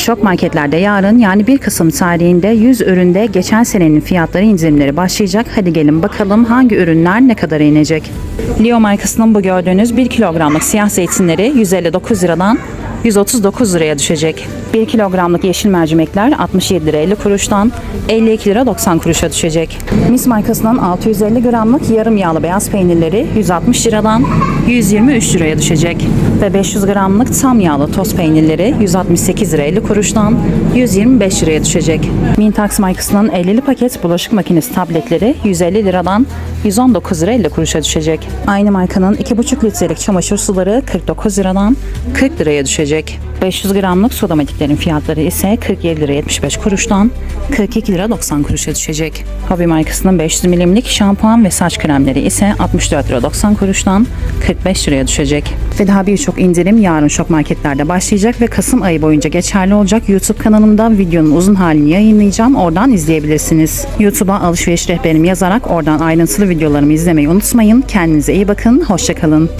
Şok marketlerde yarın yani 1 Kasım tarihinde 100 üründe geçen senenin fiyatları indirimleri başlayacak. Hadi gelin bakalım hangi ürünler ne kadar inecek. Leo markasının bu gördüğünüz 1 kilogramlık siyah zeytinleri 159 liradan 139 liraya düşecek. 1 kilogramlık yeşil mercimekler 67 lira 50 kuruştan 52 lira 90 kuruşa düşecek. Mis markasının 650 gramlık yarım yağlı beyaz peynirleri 160 liradan 123 liraya düşecek. Ve 500 gramlık tam yağlı toz peynirleri 168 lira 50 kuruştan 125 liraya düşecek. Mintax markasının 50'li paket bulaşık makinesi tabletleri 150 liradan 119 lira 50 kuruşa düşecek. Aynı markanın 2,5 litrelik çamaşır suları 49 liradan 40 liraya düşecek. 500 gramlık sodamatiklerin fiyatları ise 47 lira 75 kuruştan 42 lira 90 kuruşa düşecek. Hobby markasının 500 milimlik şampuan ve saç kremleri ise 64 lira 90 kuruştan 45 liraya düşecek. Ve daha birçok indirim yarın şok marketlerde başlayacak ve Kasım ayı boyunca geçerli olacak. YouTube kanalımda videonun uzun halini yayınlayacağım. Oradan izleyebilirsiniz. YouTube'a alışveriş rehberimi yazarak oradan ayrıntılı videolarımı izlemeyi unutmayın. Kendinize iyi bakın. Hoşçakalın.